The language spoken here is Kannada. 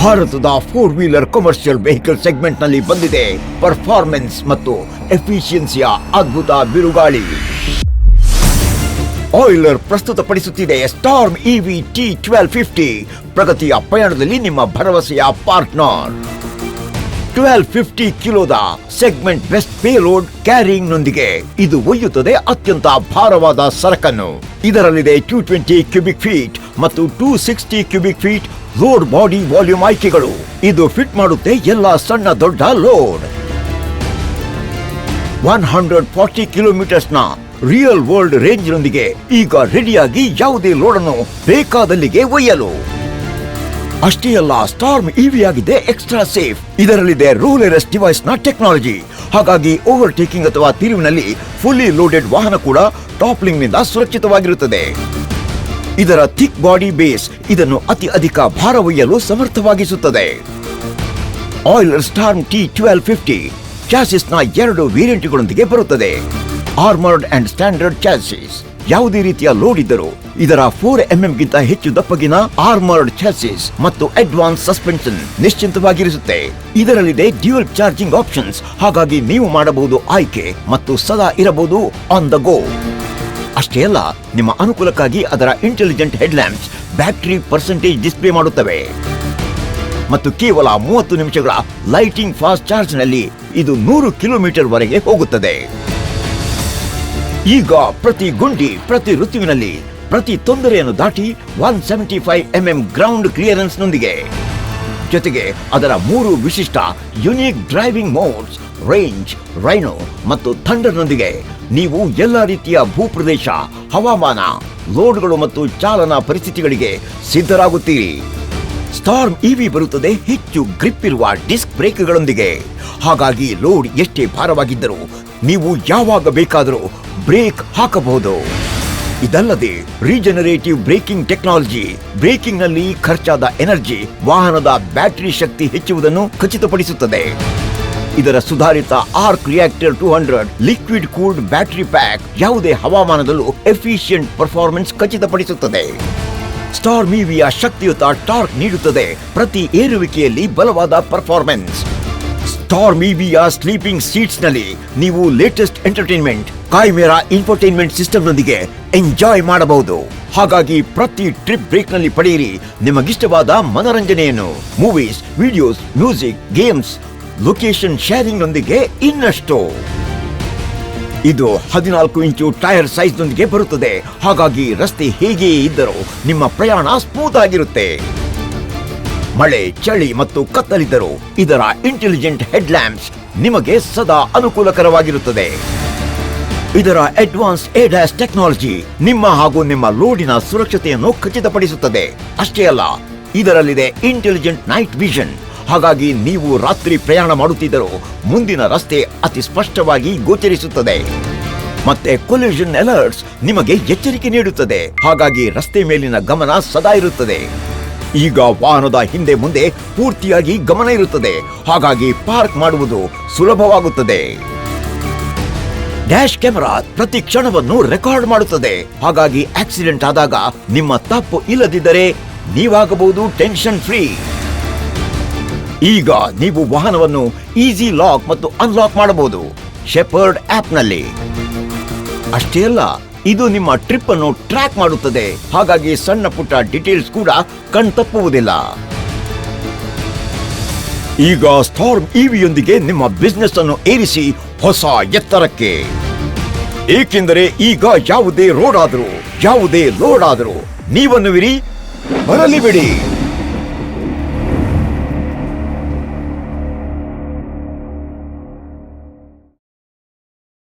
ಭಾರತದ ಫೋರ್ ವೀಲರ್ ಕಮರ್ಷಿಯಲ್ ವೆಹಿಕಲ್ ಸೆಗ್ಮೆಂಟ್ನಲ್ಲಿ ಬಂದಿದೆ. ಪರ್ಫಾರ್ಮೆನ್ಸ್ ಮತ್ತು ಎಫಿಷಿಯನ್ಸಿಯ ಅದ್ಭುತ ಬಿರುಗಾಳಿ. Oilier ಪ್ರಸ್ತುತಪಡಿಸುತ್ತಿದೆ. Storm EV T twelve fifty ಪ್ರಗತಿಯ ಪಯಣದಲ್ಲಿ ನಿಮ್ಮ ಭರವಸೆಯ ಪಾರ್ಟ್ನರ್ ಟ್ವೆಲ್ ಫಿಫ್ಟಿ ಕಿಲೋದ ಸೆಗ್ಮೆಂಟ್ ಬೆಸ್ಟ್ ಪೇಲೋಡ್ ಕ್ಯಾರಿಂಗ್ ನೊಂದಿಗೆ ಇದು ಒಯ್ಯುತ್ತದೆ ಅತ್ಯಂತ ಭಾರವಾದ ಸರಕನ್ನು. ಇದರಲ್ಲಿದೆ ಟೂ ಟ್ವೆಂಟಿ ಕ್ಯೂಬಿಕ್ ಫೀಟ್ ಮತ್ತು two sixty cubic feet load body volume ಆಯ್ಕೆಗಳು. ಇದು ಫಿಟ್ ಮಾಡುತ್ತೆ ಎಲ್ಲ ಸಣ್ಣ ದೊಡ್ಡ ಲೋಡ್ ಒನ್ ಹಂಡ್ರೆಡ್ ಫಾರ್ಟಿ ಕಿಲೋಮೀಟರ್ಸ್ನ ರಿಯಲ್ ವರ್ಲ್ಡ್ ರೇಂಜ್ ನೊಂದಿಗೆ ಈಗ ರೆಡಿಯಾಗಿ ಯಾವುದೇ ಲೋಡನ್ನು ಬೇಕಾದಲ್ಲಿಗೆ ಒಯ್ಯಲು. ಅಷ್ಟೇ ಅಲ್ಲ ಸ್ಟಾರ್ಮ್ ಇವಿ ಆಗಿದೆ ಎಕ್ಸ್ಟ್ರಾ ಸೇಫ್ ಇದರಲ್ಲಿದೆ ರೂಲೆರಸ್ ಡಿವೈಸ್ನ ಟೆಕ್ನಾಲಜಿ ಹಾಗಾಗಿ ಓವರ್ಟೇಕಿಂಗ್ ಅಥವಾ ತಿರುವಿನಲ್ಲಿ ಫುಲ್ಲಿ ಲೋಡೆಡ್ ವಾಹನ ಕೂಡ ಟಾಪ್ಲಿಂಗ್ನಿಂದ ಸುರಕ್ಷಿತವಾಗಿರುತ್ತದೆ. ಇದರ ಥಿಕ್ ಬಾಡಿ ಬೇಸ್ ಇದನ್ನು ಅತಿ ಅಧಿಕ ಭಾರ ಒಯ್ಯಲು ಸಮರ್ಥವಾಗಿಸುತ್ತದೆ. Euler Storm T twelve fifty ನ ಎರಡು ವೇರಿಯಂಟ್ಗಳೊಂದಿಗೆ ಬರುತ್ತದೆ. ಆರ್ಮರ್ಡ್ ಅಂಡ್ ಸ್ಟ್ಯಾಂಡರ್ಡ್ ಚಾಸಿಸ್ ಯಾವುದೇ ರೀತಿಯ ಲೋಡ್ ಇದ್ದರೂ ಇದರ ಫೋರ್ ಎಂಎಂ ಗಿಂತ ಹೆಚ್ಚು ದಪ್ಪಗಿನ ಆರ್ಮರ್ಡ್ ಚಾಸಿಸ್ ಮತ್ತು ಅಡ್ವಾನ್ಸ್ ಸಸ್ಪೆನ್ಷನ್ ನಿಶ್ಚಿಂತವಾಗಿರಿಸುತ್ತೆ. ಇದರಲ್ಲಿದೆ ಡ್ಯೂಯಲ್ ಚಾರ್ಜಿಂಗ್ ಆಪ್ಷನ್ಸ್. ಹಾಗಾಗಿ ನೀವು ಮಾಡಬಹುದು ಆಯ್ಕೆ ಮತ್ತು ಸದಾ ಇರಬಹುದು ಆನ್ ದ ಗೋ. ಅಷ್ಟೇ ಅಲ್ಲ, ನಿಮ್ಮ ಅನುಕೂಲಕ್ಕಾಗಿ ಅದರ intelligent headlamps battery percentage display ಮಾಡುತ್ತವೆ. ಮತ್ತು ಕೇವಲ ಮೂವತ್ತು ನಿಮಿಷಗಳ ಲೈಟಿಂಗ್ ಫಾಸ್ಟ್ ಚಾರ್ಜ್ನಲ್ಲಿ ಇದು ನೂರು ಕಿಲೋಮೀಟರ್ ವರೆಗೆ ಹೋಗುತ್ತದೆ. ಈಗ ಪ್ರತಿ ಗುಂಡಿ, ಪ್ರತಿ ಋತುವಿನಲ್ಲಿ ಪ್ರತಿ ತೊಂದರೆಯನ್ನು ದಾಟಿ one seventy five MM ground clearance ನೊಂದಿಗೆ. ಜೊತೆಗೆ ಅದರ ಮೂರು ವಿಶಿಷ್ಟ unique driving modes, range, rhino ಮತ್ತು ಥಂಡರ್ನೊಂದಿಗೆ ನೀವು ಎಲ್ಲ ರೀತಿಯ ಭೂಪ್ರದೇಶ, ಹವಾಮಾನ, ಲೋಡ್ಗಳು ಮತ್ತು ಚಾಲನಾ ಪರಿಸ್ಥಿತಿಗಳಿಗೆ ಸಿದ್ಧರಾಗುತ್ತೀರಿ. ಸ್ಟಾರ್ಮ್ ಇವಿ ಬರುತ್ತದೆ, ಹೆಚ್ಚು ಗ್ರಿಪ್ ಇರುವ ಡಿಸ್ಕ್ ಬ್ರೇಕ್ಗಳೊಂದಿಗೆ. ಹಾಗಾಗಿ ಲೋಡ್ ಎಷ್ಟೇ ಭಾರವಾಗಿದ್ದರೂ ನೀವು ಯಾವಾಗ ಬೇಕಾದರೂ ಬ್ರೇಕ್ ಹಾಕಬಹುದು. ಇದಲ್ಲದೆ ರೀಜನರೇಟಿವ್ ಬ್ರೇಕಿಂಗ್ ಟೆಕ್ನಾಲಜಿ ಬ್ರೇಕಿಂಗ್ನಲ್ಲಿ ಖರ್ಚಾದ ಎನರ್ಜಿ, ವಾಹನದ ಬ್ಯಾಟರಿ ಶಕ್ತಿ ಹೆಚ್ಚುವುದನ್ನು ಖಚಿತಪಡಿಸುತ್ತದೆ. ಇದರ ಸುಧಾರಿತ arc reactor two hundred, liquid cooled battery pack ಯಾವುದೇ ಹವಾಮಾನದಲ್ಲೂ ಎಫಿಷಿಯಂಟ್ ಪರ್ಫಾರ್ಮೆನ್ಸ್ ಖಚಿತಪಡಿಸುತ್ತದೆ. ಸ್ಟಾರ್ ಮೀವಿಯ ಶಕ್ತಿಯುತ ಟಾರ್ಕ್ ನೀಡುತ್ತದೆ. ಪ್ರತಿ ಏರುವಿಕೆಯಲ್ಲಿ ಬಲವಾದ ಪರ್ಫಾರ್ಮೆನ್ಸ್. ಸ್ಟಾರ್ ಮೀವಿಯ ಸ್ಲೀಪಿಂಗ್ ಸೀಟ್ಸ್ನಲ್ಲಿ ನೀವು ಲೇಟೆಸ್ಟ್ ಎಂಟರ್ಟೈನ್ಮೆಂಟ್ ಕಾಯ್ಮೇರಾ ಇನ್ಫರ್ಟೈನ್ಮೆಂಟ್ ಸಿಸ್ಟಮ್ ನೊಂದಿಗೆ ಎಂಜಾಯ್ ಮಾಡಬಹುದು. ಹಾಗಾಗಿ ಪ್ರತಿ ಟ್ರಿಪ್ ಬ್ರೇಕ್ನಲ್ಲಿ ಪಡೆಯಿರಿ ನಿಮಗಿಷ್ಟವಾದ ಮನರಂಜನೆಯನ್ನು. Movies videos music games location sharing ನೊಂದಿಗೆ ಇನ್ನಷ್ಟು. ಇದು ಹದಿನಾಲ್ಕು ಇಂಚು ಟೈರ್ ಸೈಜ್ ನೊಂದಿಗೆ ಬರುತ್ತದೆ. ಹಾಗಾಗಿ ರಸ್ತೆ ಹೇಗೆಯೇ ಇದ್ದರೂ ನಿಮ್ಮ ಪ್ರಯಾಣ ಸ್ಮೂತ್ ಆಗಿರುತ್ತೆ. ಮಳೆ, ಚಳಿ ಮತ್ತು ಕತ್ತಲಿದ್ದರೂ ಇದರ ಇಂಟೆಲಿಜೆಂಟ್ ಹೆಡ್ಲ್ಯಾಂಪ್ಸ್ ನಿಮಗೆ ಸದಾ ಅನುಕೂಲಕರವಾಗಿರುತ್ತದೆ. ಇದರ ಅಡ್ವಾನ್ಸ್ ಏಡ್ಯಾಸ್ ಟೆಕ್ನಾಲಜಿ ನಿಮ್ಮ ಹಾಗೂ ನಿಮ್ಮ ಲೋಡಿನ ಸುರಕ್ಷತೆಯನ್ನು ಖಚಿತಪಡಿಸುತ್ತದೆ. ಅಷ್ಟೇ ಅಲ್ಲ, ಇದರಲ್ಲಿದೆ ಇಂಟೆಲಿಜೆಂಟ್ ನೈಟ್ ವಿಷನ್ ಹಾಗಾಗಿ ನೀವು ರಾತ್ರಿ ಪ್ರಯಾಣ ಮಾಡುತ್ತಿದ್ದರೂ ಮುಂದಿನ ರಸ್ತೆ ಅತಿ ಸ್ಪಷ್ಟವಾಗಿ ಗೋಚರಿಸುತ್ತದೆ. ಮತ್ತೆ ಕೊಲ್ಯೂಷನ್ ಅಲರ್ಟ್ಸ್ ನಿಮಗೆ ಎಚ್ಚರಿಕೆ ನೀಡುತ್ತದೆ. ಹಾಗಾಗಿ ರಸ್ತೆ ಮೇಲಿನ ಗಮನ ಸದಾ ಇರುತ್ತದೆ. ಈಗ ವಾಹನದ ಹಿಂದೆ ಮುಂದೆ ಪೂರ್ತಿಯಾಗಿ ಗಮನ ಇರುತ್ತದೆ. ಹಾಗಾಗಿ ಪಾರ್ಕ್ ಮಾಡುವುದು ಸುಲಭವಾಗುತ್ತದೆ. ಡ್ಯಾಶ್ ಕ್ಯಾಮೆರಾ ಪ್ರತಿ ಕ್ಷಣವನ್ನು ರೆಕಾರ್ಡ್ ಮಾಡುತ್ತದೆ. ಹಾಗಾಗಿ ಆಕ್ಸಿಡೆಂಟ್ ಆದಾಗ ನಿಮ್ಮ ತಪ್ಪು ಇಲ್ಲದಿದ್ದರೆ ನೀವಾಗಬಹುದು ಟೆನ್ಷನ್ ಫ್ರೀ. ಈಗ ನೀವು ವಾಹನವನ್ನು ಈಸಿ ಲಾಕ್ ಮತ್ತು ಅನ್ಲಾಕ್ ಮಾಡಬಹುದು. ಶೆಪರ್ಡ್ ಆಪ್ನಲ್ಲಿ ಅಷ್ಟೇ ಅಲ್ಲ ಇದು ನಿಮ್ಮ ಟ್ರಿಪ್ ಅನ್ನು ಟ್ರ್ಯಾಕ್ ಮಾಡುತ್ತದೆ. ಹಾಗಾಗಿ ಸಣ್ಣ ಪುಟ್ಟ ಡೀಟೇಲ್ಸ್ ಕೂಡ ಕಣ್ತಪ್ಪುವುದಿಲ್ಲ. ಈಗ ಸ್ಟಾರ್ಮ್ ಇವಿಯೊಂದಿಗೆ ನಿಮ್ಮ ಬಿಸ್ನೆಸ್ ಅನ್ನು ಏರಿಸಿ ಹೊಸ ಎತ್ತರಕ್ಕೆ. ಏಕೆಂದರೆ ಈಗ ಯಾವುದೇ ರೋಡ್ ಆದರೂ, ಯಾವುದೇ ಲೋಡ್ ಆದರೂ ನೀವನ್ನುವಿರಿ ಬರಲಿ ಬಿಡಿ